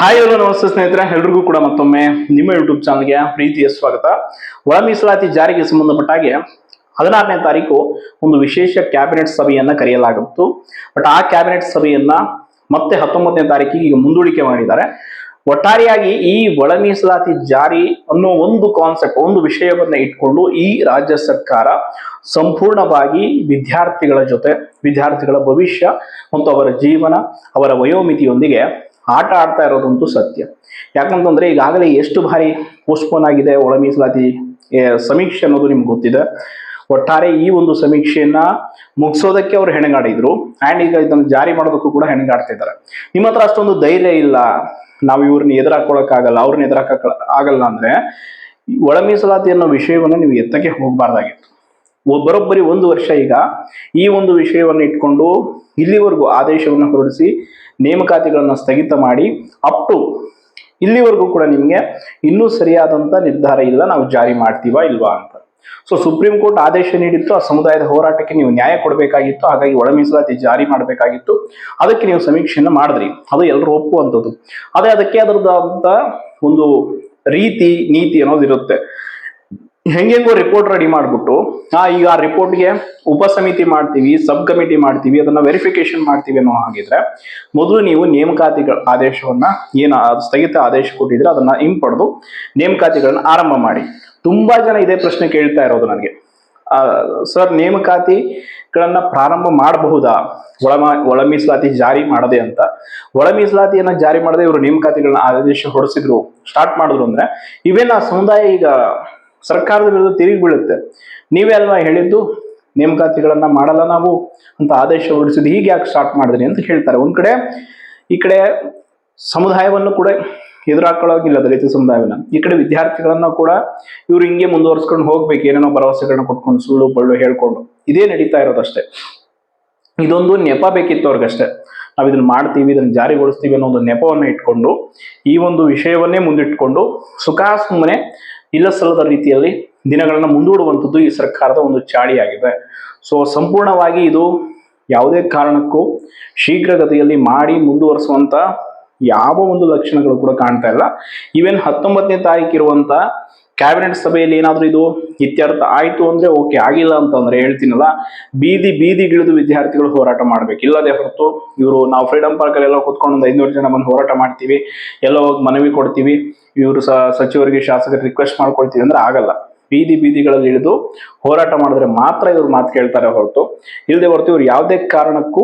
Hi ಎಲ್ಲ ನಮಸ್ತೆ ಸ್ನೇಹಿತರೆ, ಎಲ್ರಿಗೂ ಕೂಡ ಮತ್ತೊಮ್ಮೆ ನಿಮ್ಮ ಯೂಟ್ಯೂಬ್ ಚಾನಲ್ಗೆ ಪ್ರೀತಿಯ ಸ್ವಾಗತ. ಒಳ ಮೀಸಲಾತಿ ಜಾರಿಗೆ ಸಂಬಂಧಪಟ್ಟ ಹಾಗೆ ಹದಿನಾರನೇ ತಾರೀಕು ಒಂದು ವಿಶೇಷ ಕ್ಯಾಬಿನೆಟ್ ಸಭೆಯನ್ನ ಕರೆಯಲಾಗಿತ್ತು. ಬಟ್ ಆ ಕ್ಯಾಬಿನೆಟ್ ಸಭೆಯನ್ನ ಮತ್ತೆ ಹತ್ತೊಂಬತ್ತನೇ ತಾರೀಕಿಗೆ ಈಗ ಮುಂದೂಡಿಕೆ ಮಾಡಿದ್ದಾರೆ. ಒಟ್ಟಾರೆಯಾಗಿ ಈ ಒಳ ಮೀಸಲಾತಿ ಜಾರಿ ಅನ್ನೋ ಒಂದು ಕಾನ್ಸೆಪ್ಟ್ ಒಂದು ವಿಷಯವನ್ನ ಇಟ್ಕೊಂಡು ಈ ರಾಜ್ಯ ಸರ್ಕಾರ ಸಂಪೂರ್ಣವಾಗಿ ವಿದ್ಯಾರ್ಥಿಗಳ ಜೊತೆ, ವಿದ್ಯಾರ್ಥಿಗಳ ಭವಿಷ್ಯ ಮತ್ತು ಅವರ ಜೀವನ, ಅವರ ವಯೋಮಿತಿಯೊಂದಿಗೆ ಆಟ ಆಡ್ತಾ ಇರೋದಂತೂ ಸತ್ಯ. ಯಾಕಂತಂದ್ರೆ ಈಗಾಗಲೇ ಎಷ್ಟು ಬಾರಿ ಪೋಸ್ಟ್ಪೋನ್ ಆಗಿದೆ, ಒಳ ಮೀಸಲಾತಿ ಸಮೀಕ್ಷೆ ಅನ್ನೋದು ನಿಮ್ಗೆ ಗೊತ್ತಿದೆ. ಒಟ್ಟಾರೆ ಈ ಒಂದು ಸಮೀಕ್ಷೆಯನ್ನ ಮುಗಿಸೋದಕ್ಕೆ ಅವ್ರು ಹೆಣಗಾಡಿದ್ರು. ಆ್ಯಂಡ್ ಈಗ ಇದನ್ನು ಜಾರಿ ಮಾಡೋದಕ್ಕೂ ಕೂಡ ಹೆಣಗಾಡ್ತಾ ಇದ್ದಾರೆ. ನಿಮ್ಮ ಹತ್ರ ಅಷ್ಟೊಂದು ಧೈರ್ಯ ಇಲ್ಲ. ನಾವು ಇವ್ರನ್ನ ಎದುರಾಕೊಳ್ಳೋಕ್ಕಾಗಲ್ಲ ಅವ್ರನ್ನ ಎದುರಾಕ ಆಗಲ್ಲ ಅಂದ್ರೆ ಒಳ ಮೀಸಲಾತಿ ಅನ್ನೋ ವಿಷಯವನ್ನು ನೀವು ಎತ್ತಕ್ಕೆ ಹೋಗಬಾರ್ದಾಗಿತ್ತು. ಒಬ್ಬರೊಬ್ಬರಿ ಬರೋಬ್ಬರಿ ಒಂದು ವರ್ಷ ಈಗ ಈ ಒಂದು ವಿಷಯವನ್ನು ಇಟ್ಕೊಂಡು ಇಲ್ಲಿವರೆಗೂ ಆದೇಶವನ್ನು ಹೊರಡಿಸಿ ನೇಮಕಾತಿಗಳನ್ನು ಸ್ಥಗಿತ ಮಾಡಿ ಅಪ್ ಟು ಇಲ್ಲಿವರೆಗೂ ಕೂಡ ನಿಮಗೆ ಇನ್ನೂ ಸರಿಯಾದಂಥ ನಿರ್ಧಾರ ಇಲ್ಲ, ನಾವು ಜಾರಿ ಮಾಡ್ತೀವಾ ಇಲ್ವಾ ಅಂತ. ಸೊ ಸುಪ್ರೀಂ ಕೋರ್ಟ್ ಆದೇಶ ನೀಡಿತ್ತು, ಆ ಸಮುದಾಯದ ಹೋರಾಟಕ್ಕೆ ನೀವು ನ್ಯಾಯ ಕೊಡಬೇಕಾಗಿತ್ತು, ಹಾಗಾಗಿ ಒಳ ಮೀಸಲಾತಿ ಜಾರಿ ಮಾಡಬೇಕಾಗಿತ್ತು. ಅದಕ್ಕೆ ನೀವು ಸಮೀಕ್ಷೆಯನ್ನು ಮಾಡಿದ್ರಿ. ಅದು ಎಲ್ಲರೂ ಒಪ್ಪುವಂಥದ್ದು. ಅದೇ ಅದಕ್ಕೆ ಅದರದ್ದಾದಂಥ ಒಂದು ರೀತಿ, ನೀತಿ ಅನ್ನೋದು ಇರುತ್ತೆ. ಹೆಂಗೆಂಗೋ ರಿಪೋರ್ಟ್ ರೆಡಿ ಮಾಡಿಬಿಟ್ಟು, ಆ, ಈಗ ಆ ರಿಪೋರ್ಟ್ಗೆ ಉಪ ಸಮಿತಿ ಮಾಡ್ತೀವಿ ಸಬ್ ಕಮಿಟಿ ಮಾಡ್ತೀವಿ, ಅದನ್ನ ವೆರಿಫಿಕೇಶನ್ ಮಾಡ್ತೀವಿ ಅನ್ನೋ ಹಾಗಿದ್ರೆ, ಮೊದಲು ನೀವು ನೇಮಕಾತಿಗಳ ಆದೇಶವನ್ನ, ಏನು ಸ್ಥಗಿತ ಆದೇಶ ಕೊಟ್ಟಿದ್ರೆ ಅದನ್ನ ಹಿಂಪಡೆದು ನೇಮಕಾತಿಗಳನ್ನ ಆರಂಭ ಮಾಡಿ. ತುಂಬಾ ಜನ ಇದೇ ಪ್ರಶ್ನೆ ಕೇಳ್ತಾ ಇರೋದು ನನಗೆ. ಸರ್ ನೇಮಕಾತಿಗಳನ್ನ ಪ್ರಾರಂಭ ಮಾಡಬಹುದಾ? ಒಳ ಒಳ ಮೀಸಲಾತಿ ಜಾರಿ ಮಾಡದೆ ಅಂತ. ಒಳ ಮೀಸಲಾತಿಯನ್ನ ಜಾರಿ ಮಾಡದೆ ಇವರು ನೇಮಕಾತಿಗಳನ್ನ ಆದೇಶ ಹೊರಡಿಸಿದ್ರು ಸ್ಟಾರ್ಟ್ ಮಾಡಿದ್ರು ಅಂದ್ರೆ ಇವೇನ ಸಮುದಾಯ ಈಗ ಸರ್ಕಾರದ ವಿರುದ್ಧ ತಿರುಗಿ ಬೀಳುತ್ತೆ. ನೀವೇ ಅಲ್ವಾ ಹೇಳಿದ್ದು, ನೇಮಕಾತಿಗಳನ್ನ ಮಾಡಲ್ಲ ನಾವು ಅಂತ ಆದೇಶ ಹೊರಡಿಸಿದ್ದು, ಹೀಗೆ ಯಾಕೆ ಸ್ಟಾರ್ಟ್ ಮಾಡಿದ್ರಿ ಅಂತ ಹೇಳ್ತಾರೆ. ಒಂದ್ ಕಡೆ ಈ ಕಡೆ ಸಮುದಾಯವನ್ನು ಕೂಡ ಎದುರಾಕೊಳ್ಳೋಗಿಲ್ಲ ದಲಿತ ಸಮುದಾಯವನ್ನ. ಈ ಕಡೆ ವಿದ್ಯಾರ್ಥಿಗಳನ್ನ ಕೂಡ ಇವ್ರು ಹಿಂಗೆ ಮುಂದುವರ್ಸ್ಕೊಂಡು ಹೋಗ್ಬೇಕು, ಏನೇನೋ ಭರವಸೆಗಳನ್ನ ಕೊಟ್ಕೊಂಡು ಸುಳ್ಳು, ಬಳ್ಳು ಹೇಳ್ಕೊಂಡು. ಇದೇ ನಡೀತಾ ಇರೋದಷ್ಟೇ ಇದೊಂದು ನೆಪ ಬೇಕಿತ್ತು ಅವ್ರಿಗಷ್ಟೇ. ನಾವು ಇದನ್ನ ಮಾಡ್ತೀವಿ, ಇದನ್ನ ಜಾರಿಗೊಳಿಸ್ತೀವಿ ಅನ್ನೋ ಒಂದು ನೆಪವನ್ನ ಇಟ್ಕೊಂಡು, ಈ ಒಂದು ವಿಷಯವನ್ನೇ ಮುಂದಿಟ್ಕೊಂಡು ಸುಖ ಸುಮ್ಮನೆ ಇಲ್ಲ ಸಲ್ಲದ ರೀತಿಯಲ್ಲಿ ದಿನಗಳನ್ನ ಮುಂದೂಡುವಂಥದ್ದು ಈ ಸರ್ಕಾರದ ಒಂದು ಚಾಳಿಯಾಗಿದೆ. ಸೊ ಸಂಪೂರ್ಣವಾಗಿ ಇದು ಯಾವುದೇ ಕಾರಣಕ್ಕೂ ಶೀಘ್ರಗತಿಯಲ್ಲಿ ಮಾಡಿ ಮುಂದುವರಿಸುವಂತ ಯಾವ ಒಂದು ಲಕ್ಷಣಗಳು ಕೂಡ ಕಾಣ್ತಾ ಇಲ್ಲ. ಈವನ್ ಹತ್ತೊಂಬತ್ತನೇ ತಾರೀಕು ಇರುವಂತ ಕ್ಯಾಬಿನೆಟ್ ಸಭೆಯಲ್ಲಿ ಏನಾದರೂ ಇದು ಇತ್ಯರ್ಥ ಆಯ್ತು ಅಂದ್ರೆ ಓಕೆ ಆಗಿಲ್ಲ ಅಂತಂದ್ರೆ ಹೇಳ್ತೀನಲ್ಲ, ಬೀದಿ ಬೀದಿಗಿಳಿದು ವಿದ್ಯಾರ್ಥಿಗಳು ಹೋರಾಟ ಮಾಡ್ಬೇಕು. ಇಲ್ಲದೆ ಹೊರತು ಇವರು ನಾವು ಫ್ರೀಡಂ ಪಾರ್ಕಲ್ಲಿ ಎಲ್ಲ ಕೂತ್ಕೊಂಡು ಒಂದು ಐನೂರು ಜನ ಬಂದು ಹೋರಾಟ ಮಾಡ್ತೀವಿ, ಎಲ್ಲ ಹೋಗಿ ಮನವಿ ಕೊಡ್ತೀವಿ, ಇವರು ಸಚಿವರಿಗೆ, ಶಾಸಕರಿಗೆ ರಿಕ್ವೆಸ್ಟ್ ಮಾಡ್ಕೊಳ್ತೀವಿ ಅಂದ್ರೆ ಆಗಲ್ಲ. ಬೀದಿ ಬೀದಿಗಳಲ್ಲಿ ಇಳಿದು ಹೋರಾಟ ಮಾಡಿದ್ರೆ ಮಾತ್ರ ಇವ್ರು ಮಾತು ಕೇಳ್ತಾರೆ ಹೊರತು. ಇಲ್ಲದೆ ಹೊರತು ಇವ್ರು ಯಾವುದೇ ಕಾರಣಕ್ಕೂ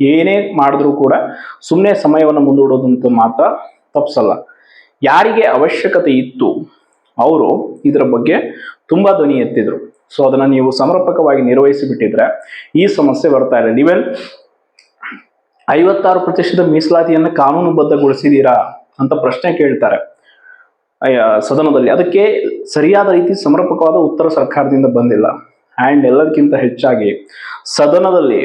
ಏನೇ ಮಾಡಿದ್ರು ಕೂಡ ಸುಮ್ಮನೆ ಸಮಯವನ್ನು ಮುಂದೂಡೋದಂತ ಮಾತ್ರ ತಪ್ಪಿಸಲ್ಲ ಯಾರಿಗೆ ಅವಶ್ಯಕತೆ ಇತ್ತು ಅವರು ಇದರ ಬಗ್ಗೆ ತುಂಬಾ ಧ್ವನಿ ಎತ್ತಿದ್ರು. ಸೊ ಅದನ್ನ ನೀವು ಸಮರ್ಪಕವಾಗಿ ನಿರ್ವಹಿಸಿ ಬಿಟ್ಟಿದ್ರೆ ಈ ಸಮಸ್ಯೆ ಬರ್ತಾ ಇದೆ. ನೀವೆನ್ ಐವತ್ತಾರು ಪ್ರತಿಶತ ಮೀಸಲಾತಿಯನ್ನ ಕಾನೂನುಬದ್ಧಗೊಳಿಸಿದೀರಾ ಅಂತ ಪ್ರಶ್ನೆ ಕೇಳ್ತಾರೆ. ಸದನದಲ್ಲಿ. ಅದಕ್ಕೆ ಸರಿಯಾದ ರೀತಿ ಸಮರ್ಪಕವಾದ ಉತ್ತರ ಸರ್ಕಾರದಿಂದ ಬಂದಿಲ್ಲ. ಆ್ಯಂಡ್ ಎಲ್ಲದಕ್ಕಿಂತ ಹೆಚ್ಚಾಗಿ ಸದನದಲ್ಲಿ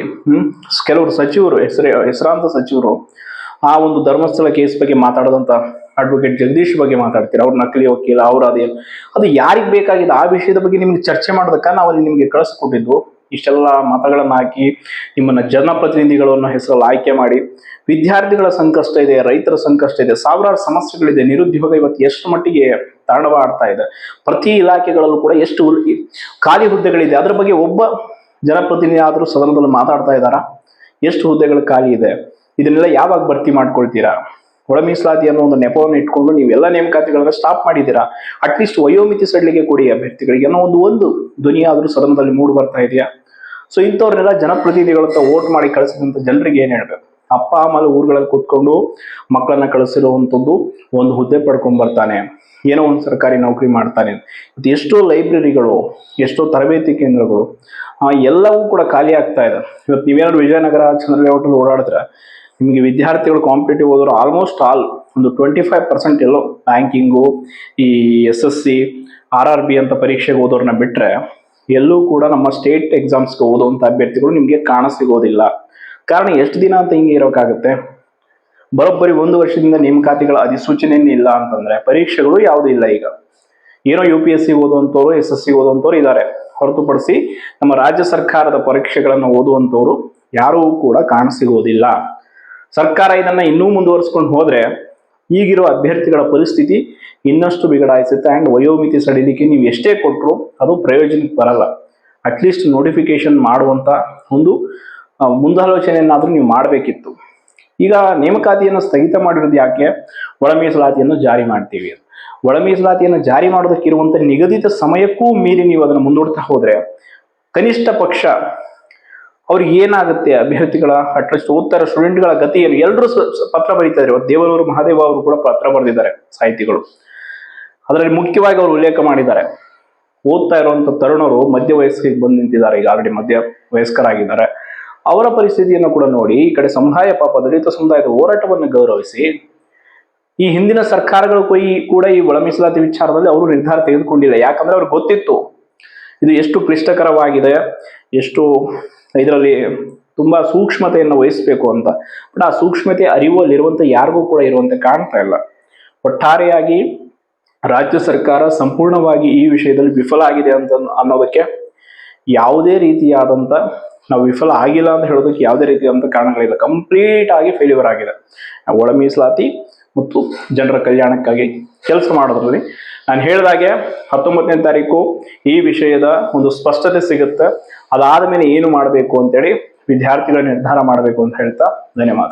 ಕೆಲವರು ಸಚಿವರು, ಹೆಸರು, ಹೆಸರಾಂತ ಸಚಿವರು ಆ ಒಂದು ಧರ್ಮಸ್ಥಳ ಕೇಸ್ ಬಗ್ಗೆ ಮಾತಾಡದಂತ ಅಡ್ವೊಕೇಟ್ ಜಗದೀಶ್ ಬಗ್ಗೆ ಮಾತಾಡ್ತೀರಾ? ಅವ್ರು ನಕಲಿ ವಕೀಲ, ಅವ್ರ ಅದೇನು? ಅದು ಯಾರಿಗೆ ಬೇಕಾಗಿದೆ? ಆ ವಿಷಯದ ಬಗ್ಗೆ ನಿಮ್ಗೆ ಚರ್ಚೆ ಮಾಡೋದಕ್ಕ ನಾವು ಅಲ್ಲಿ ನಿಮ್ಗೆ ಕಳಿಸ್ಕೊಟ್ಟಿದ್ದು. ಇಷ್ಟೆಲ್ಲ ಮತಗಳನ್ನ ಹಾಕಿ, ನಿಮ್ಮನ್ನ ಜನಪ್ರತಿನಿಧಿಗಳನ್ನ ಹೆಸರಲ್ಲಿ ಆಯ್ಕೆ ಮಾಡಿ, ವಿದ್ಯಾರ್ಥಿಗಳ ಸಂಕಷ್ಟ ಇದೆ, ರೈತರ ಸಂಕಷ್ಟ ಇದೆ, ಸಾವಿರಾರು ಸಮಸ್ಯೆಗಳಿದೆ, ನಿರುದ್ಯೋಗ ಇವತ್ತು ಎಷ್ಟು ಮಟ್ಟಿಗೆ ತಾಂಡವ ಆಡ್ತಾ ಇದೆ. ಪ್ರತಿ ಇಲಾಖೆಗಳಲ್ಲೂ ಕೂಡ ಎಷ್ಟು ಖಾಲಿ ಹುದ್ದೆಗಳಿದೆ. ಅದ್ರ ಬಗ್ಗೆ ಒಬ್ಬ ಜನಪ್ರತಿನಿಧಿ ಆದರೂ ಸದನದಲ್ಲಿ ಮಾತಾಡ್ತಾ ಇದ್ದಾರಾ? ಎಷ್ಟು ಹುದ್ದೆಗಳು ಖಾಲಿ ಇದೆ? ಇದನ್ನೆಲ್ಲ ಯಾವಾಗ ಭರ್ತಿ ಮಾಡ್ಕೊಳ್ತೀರಾ? ಒಳ ಮೀಸಲಾತಿ ಅನ್ನೋ ಒಂದು ನೆಪವನ್ನು ಇಟ್ಕೊಂಡು ನೀವೆಲ್ಲ ನೇಮಕಾತಿಗಳನ್ನ ಸ್ಟಾಪ್ ಮಾಡಿದ್ದೀರಾ? ಅಟ್ಲೀಸ್ಟ್ ವಯೋಮಿತಿ ಸಡ್ಲಿಗೆ ಕೊಡಿ ಅಭ್ಯರ್ಥಿಗಳಿಗೆ ಅನ್ನೋ ಒಂದು ಒಂದು ಧ್ವನಿಯಾದರೂ ಸದನದಲ್ಲಿ ಮೂಡು ಬರ್ತಾ ಇದೆಯಾ? ಸೊ ಇಂಥವ್ರನ್ನೆಲ್ಲ ಜನಪ್ರತಿನಿಧಿಗಳ ವೋಟ್ ಮಾಡಿ ಕಳಿಸಿದಂತ ಜನರಿಗೆ ಏನ್ ಹೇಳ್ಬೇಕು? ಅಪ್ಪ, ಅಮ್ಮ ಊರುಗಳಲ್ಲಿ ಕೂತ್ಕೊಂಡು ಮಕ್ಕಳನ್ನ ಕಳಿಸಿರುವಂಥದ್ದು ಒಂದು ಹುದ್ದೆ ಪಡ್ಕೊಂಡ್ ಬರ್ತಾನೆ. ಏನೋ ಒಂದು ಸರ್ಕಾರಿ ನೌಕರಿ ಮಾಡ್ತಾನೆ. ಮತ್ತು ಎಷ್ಟೋ ಲೈಬ್ರರಿಗಳು, ಎಷ್ಟೋ ತರಬೇತಿ ಕೇಂದ್ರಗಳು ಎಲ್ಲವೂ ಕೂಡ ಖಾಲಿ ಆಗ್ತಾ ಇದೆ. ಇವತ್ತು ನೀವೇನಾದ್ರು ವಿಜಯನಗರ ಚಂದ್ರಲೇಔಟಲ್ಲಿ ಓಡಾಡಿದ್ರೆ ನಿಮಗೆ ವಿದ್ಯಾರ್ಥಿಗಳು ಕಾಂಪಿಟೇಟಿವ್ ಹೋದ್ರು ಆಲ್ಮೋಸ್ಟ್ ಆಲ್ ಒಂದು ಟ್ವೆಂಟಿ ಫೈವ್ ಪರ್ಸೆಂಟ್ ಎಲ್ಲೋ ಬ್ಯಾಂಕಿಂಗು ಈ S S C R R B ಅಂತ ಪರೀಕ್ಷೆಗೆ ಓದೋರನ್ನ ಬಿಟ್ಟರೆ ಎಲ್ಲೂ ಕೂಡ ನಮ್ಮ ಸ್ಟೇಟ್ ಎಕ್ಸಾಮ್ಸ್ಗೆ ಓದುವಂಥ ಅಭ್ಯರ್ಥಿಗಳು ನಿಮಗೆ ಕಾಣ ಸಿಗೋದಿಲ್ಲ. ಕಾರಣ ಎಷ್ಟು ದಿನ ಅಂತ ಹಿಂಗೆ ಇರೋಕ್ಕಾಗುತ್ತೆ? ಬರೋಬ್ಬರಿ ಒಂದು ವರ್ಷದಿಂದ ನೇಮಕಾತಿಗಳ ಅಧಿಸೂಚನೆಯೇ ಇಲ್ಲ ಅಂತಂದ್ರೆ ಪರೀಕ್ಷೆಗಳು ಯಾವುದೂ ಇಲ್ಲ ಈಗ. ಏನೋ ಯು ಪಿ ಎಸ್ ಸಿ ಓದುವಂಥವ್ರು ಎಸ್ ಎಸ್ ಸಿ ಓದುವಂಥವ್ರು ಇದ್ದಾರೆ ಹೊರತುಪಡಿಸಿ ನಮ್ಮ ರಾಜ್ಯ ಸರ್ಕಾರದ ಪರೀಕ್ಷೆಗಳನ್ನು ಓದುವಂಥವ್ರು ಯಾರೂ ಕೂಡ ಕಾಣಸಿಗೋದಿಲ್ಲ ಸರ್ಕಾರ ಇದನ್ನ ಇನ್ನೂ ಮುಂದುವರಿಸ್ಕೊಂಡು ಹೋದ್ರೆ ಈಗಿರೋ ಅಭ್ಯರ್ಥಿಗಳ ಪರಿಸ್ಥಿತಿ ಇನ್ನಷ್ಟು ಬಿಗಡಾಯಿಸುತ್ತೆ ಆ್ಯಂಡ್ ವಯೋಮಿತಿ ಸಡಿಲಿಕ್ಕೆ ನೀವು ಎಷ್ಟೇ ಕೊಟ್ಟರು ಅದು ಪ್ರಯೋಜನಕ್ಕೆ ಬರಲ್ಲ. ಅಟ್ಲೀಸ್ಟ್ ನೋಟಿಫಿಕೇಶನ್ ಮಾಡುವಂಥ ಒಂದು ಮುಂದಾಲೋಚನೆಯನ್ನಾದರೂ ನೀವು ಮಾಡಬೇಕಿತ್ತು. ಈಗ ನೇಮಕಾತಿಯನ್ನು ಸ್ಥಗಿತ ಮಾಡಿರೋದು ಯಾಕೆ? ಒಳ ಮೀಸಲಾತಿಯನ್ನು ಜಾರಿ ಮಾಡ್ತೀವಿ. ಒಳ ಮೀಸಲಾತಿಯನ್ನು ಜಾರಿ ಮಾಡೋದಕ್ಕಿರುವಂಥ ನಿಗದಿತ ಸಮಯಕ್ಕೂ ಮೀರಿ ನೀವು ಅದನ್ನು ಮುಂದೂಡ್ತಾ ಹೋದರೆ ಕನಿಷ್ಠ ಪಕ್ಷ ಅವ್ರಿಗೆ ಏನಾಗುತ್ತೆ ಅಭ್ಯರ್ಥಿಗಳ, ಅಟ್ಲೀಸ್ಟ್ ಓದ್ತಾರ ಸ್ಟೂಡೆಂಟ್ಗಳ ಗತಿ ಏನು ಎಲ್ಲರೂ ಪತ್ರ ಬರೀತಾ ಇವತ್ತು ದೇವರವರು ಮಹಾದೇವ ಅವರು ಕೂಡ ಪತ್ರ ಬರೆದಿದ್ದಾರೆ ಸಾಹಿತಿಗಳು. ಅದರಲ್ಲಿ ಮುಖ್ಯವಾಗಿ ಅವರು ಉಲ್ಲೇಖ ಮಾಡಿದ್ದಾರೆ. ಓದ್ತಾ ಇರುವಂತ ತರುಣರು ಮಧ್ಯ ವಯಸ್ಸಿಗೆ ಬಂದು ನಿಂತಿದ್ದಾರೆ, ಈಗ ಆಲ್ರೆಡಿ ಮಧ್ಯ ವಯಸ್ಕರಾಗಿದ್ದಾರೆ. ಅವರ ಪರಿಸ್ಥಿತಿಯನ್ನು ಕೂಡ ನೋಡಿ, ಈ ಕಡೆ ಸಮುದಾಯ ಪಾಪ, ದಲಿತ ಸಮುದಾಯದ ಹೋರಾಟವನ್ನು ಗೌರವಿಸಿ, ಈ ಹಿಂದಿನ ಸರ್ಕಾರಗಳು ಕೂಡ ಈ ಒಳ ಮೀಸಲಾತಿ ವಿಚಾರದಲ್ಲಿ ಅವರು ನಿರ್ಧಾರ ತೆಗೆದುಕೊಂಡಿಲ್ಲ. ಯಾಕಂದ್ರೆ ಅವ್ರಿಗೆ ಗೊತ್ತಿತ್ತು, ಇದು ಎಷ್ಟು ಕ್ಲಿಷ್ಟಕರವಾಗಿದೆ, ಎಷ್ಟು ಇದರಲ್ಲಿ ತುಂಬಾ ಸೂಕ್ಷ್ಮತೆಯನ್ನು ವಹಿಸಬೇಕು ಅಂತ. ಬಟ್ ಆ ಸೂಕ್ಷ್ಮತೆ ಅರಿವಲ್ಲಿರುವಂತ ಯಾರಿಗೂ ಕೂಡ ಇರುವಂತೆ ಕಾಣ್ತಾ ಇಲ್ಲ. ಒಟ್ಟಾರೆಯಾಗಿ ರಾಜ್ಯ ಸರ್ಕಾರ ಸಂಪೂರ್ಣವಾಗಿ ಈ ವಿಷಯದಲ್ಲಿ ವಿಫಲ ಆಗಿದೆ ಅಂತ ಅನ್ನೋದಕ್ಕೆ ಯಾವುದೇ ರೀತಿಯಾದಂಥ ನಾವು ವಿಫಲ ಆಗಿಲ್ಲ ಅಂತ ಹೇಳೋದಕ್ಕೆ ಯಾವುದೇ ರೀತಿಯಾದಂಥ ಕಾರಣಗಳಿಲ್ಲ. ಕಂಪ್ಲೀಟ್ ಆಗಿ ಫೇಲ್ಯೂರ್ ಆಗಿದೆ. ಒಳ ಮೀಸಲಾತಿ ಮತ್ತು ಜನರ ಕಲ್ಯಾಣಕ್ಕಾಗಿ ಕೆಲಸ ಮಾಡೋದ್ರಲ್ಲಿ. ನಾನು ಹೇಳಿದಾಗೆ ಹತ್ತೊಂಬತ್ತನೇ ತಾರೀಕು ಈ ವಿಷಯದ ಒಂದು ಸ್ಪಷ್ಟತೆ ಸಿಗುತ್ತೆ. ಅದಾದ ಮೇಲೆ ಏನು ಮಾಡಬೇಕು ಅಂತೇಳಿ ವಿದ್ಯಾರ್ಥಿಗಳ ನಿರ್ಧಾರ ಮಾಡಬೇಕು ಅಂತ ಹೇಳ್ತಾ ಧನ್ಯವಾದ.